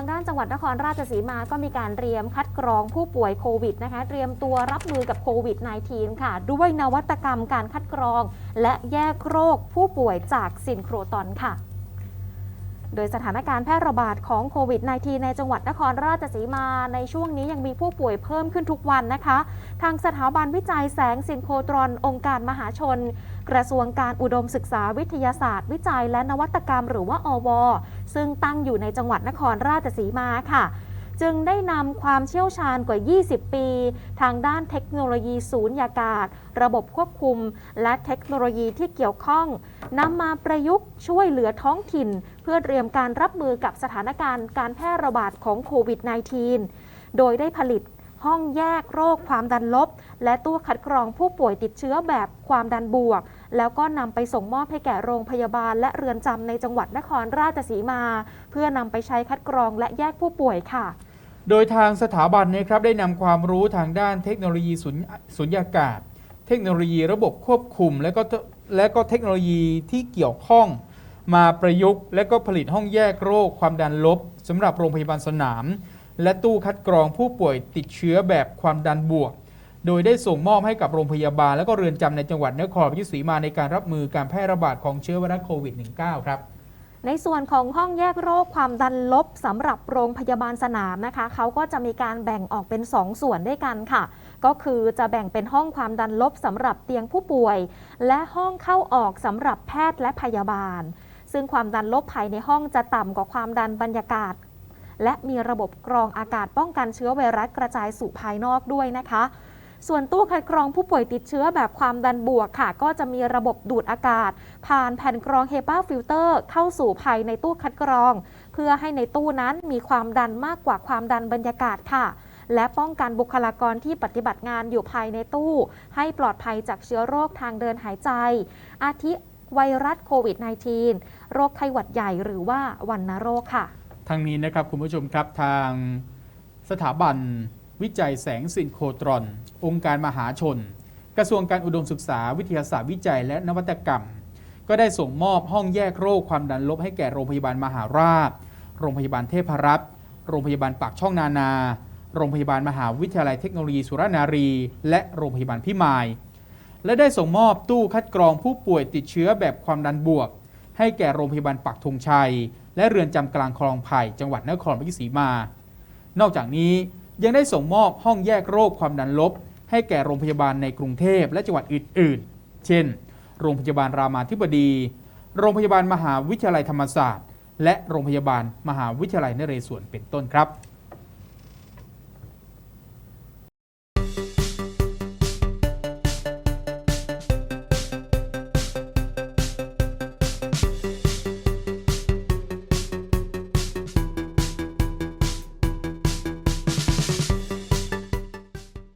างด้านจังหวัดนครราชสีมาก็มีการเตรียมคัดกรองผู้ป่วยโควิดนะคะเตรียมตัวรับมือกับโควิด -19 ค่ะ ด้วยนวัตกรรมการคัดกรอง และแยกโรคผู้ป่วยจากซินโครตอนค่ะ โดยสถานการณ์แพร่ระบาดของโควิด -19 ในจังหวัดนครราชสีมา ในช่วงนี้ยังมีผู้ป่วยเพิ่มขึ้นทุกวันนะคะ ทางสถาบันวิจัยแสงซินโครตรอน องค์การมหาชน กระทรวงการอุดมศึกษาวิทยาศาสตร์ วิจัยและนวัตกรรม หรือว่าอว ซึ่งตั้งอยู่ในจังหวัดนครราชสีมาค่ะ จึงได้นำความเชี่ยวชาญกว่า 20 ปี ทางด้านเทคโนโลยีสูญญากาศ ระบบควบคุม และเทคโนโลยีที่เกี่ยวข้องนำมาประยุกต์ช่วยเหลือท้องถิ่น เพื่อเตรียมการรับมือกับสถานการณ์การแพร่ระบาดของโควิด -19 โดยได้ผลิตห้องแยกโรคความดันลบ และตู้คัดกรองผู้ป่วยติดเชื้อแบบความดันบวก แล้วก็นำไปส่งมอบให้แก่โรงพยาบาล และเรือนจำในจังหวัดนครราชสีมา เพื่อนำไปใช้คัดกรองและแยกผู้ป่วยค่ะ โดยทางสถาบันนะครับได้นำความรู้ทางด้านเทคโนโลยีสุญสุญญากาศ เทคโนโลยีระบบควบคุม และก็และก็เทคโนโลยีที่เกี่ยวข้อง มาประยุกต์ และก็ผลิตห้องแยกโรคความดันลบสำหรับโรงพยาบาลสนาม และตู้คัดกรองผู้ป่วยติดเชื้อแบบความดันบวก โดยได้ส่งมอบให้กับโรงพยาบาล และก็เรือนจำในจังหวัดนครราชสีมาในการรับมือการแพร่ระบาดของเชื้อไวรัสโควิด -19 ครับ ในส่วนของห้องแยกโรคความดันลบสำหรับโรงพยาบาลสนามนะคะเขาก็จะมีการแบ่งออกเป็น 2 ส่วนด้วยกันค่ะ ก็คือจะแบ่งเป็นห้องความดันลบสำหรับเตียงผู้ป่วย และห้องเข้าออกสำหรับแพทย์และพยาบาล ซึ่งความดันลบภายในห้องจะต่ำกว่าความดันบรรยากาศ และมีระบบกรองอากาศป้องกันเชื้อไวรัสกระจายสู่ภายนอกด้วยนะคะ ส่วนตู้คัดกรองผู้ป่วยติดเชื้อแบบความดันบวกค่ะ ก็จะมีระบบดูดอากาศ ผ่านแผ่นกรองเฮปาฟิลเตอร์เข้าสู่ภายในตู้คัดกรอง เพื่อให้ในตู้นั้นมีความดันมากกว่าความดันบรรยากาศค่ะและป้องกันบุคลากรที่ปฏิบัติงานอยู่ภายในตู้ ให้ปลอดภัยจากเชื้อโรคทางเดินหายใจ อาทิไวรัสโควิด -19 โรคไข้หวัดใหญ่หรือว่าวัณโรคค่ะ ทางนี้นะครับคุณผู้ชมครับทางสถาบัน วิจัยแสงซินโครตรอน องค์การมหาชน กระทรวงการอุดมศึกษาวิทยาศาสตร์วิจัยและนวัตกรรม ก็ได้ส่งมอบห้องแยกโรคความดันลบให้แก่โรงพยาบาลมหาราช โรงพยาบาลเทพรัตน์โรงพยาบาลปากช่องนานา โรงพยาบาลมหาวิทยาลัยเทคโนโลยีสุรนารี และโรงพยาบาลพิมาย และได้ส่งมอบตู้คัดกรองผู้ป่วยติดเชื้อแบบความดันบวก ให้แก่โรงพยาบาลปักธงชัย และเรือนจำกลางคลองไผ่จังหวัดนครราชสีมา นอกจากนี้ ยังได้ส่งมอบห้องแยกโรคความดันลบ ให้แก่โรงพยาบาลในกรุงเทพและจังหวัดอื่น ๆ เช่น โรงพยาบาลรามาธิบดี โรงพยาบาลมหาวิทยาลัยธรรมศาสตร์ และโรงพยาบาลมหาวิทยาลัยนเรศวรเป็นต้นครับ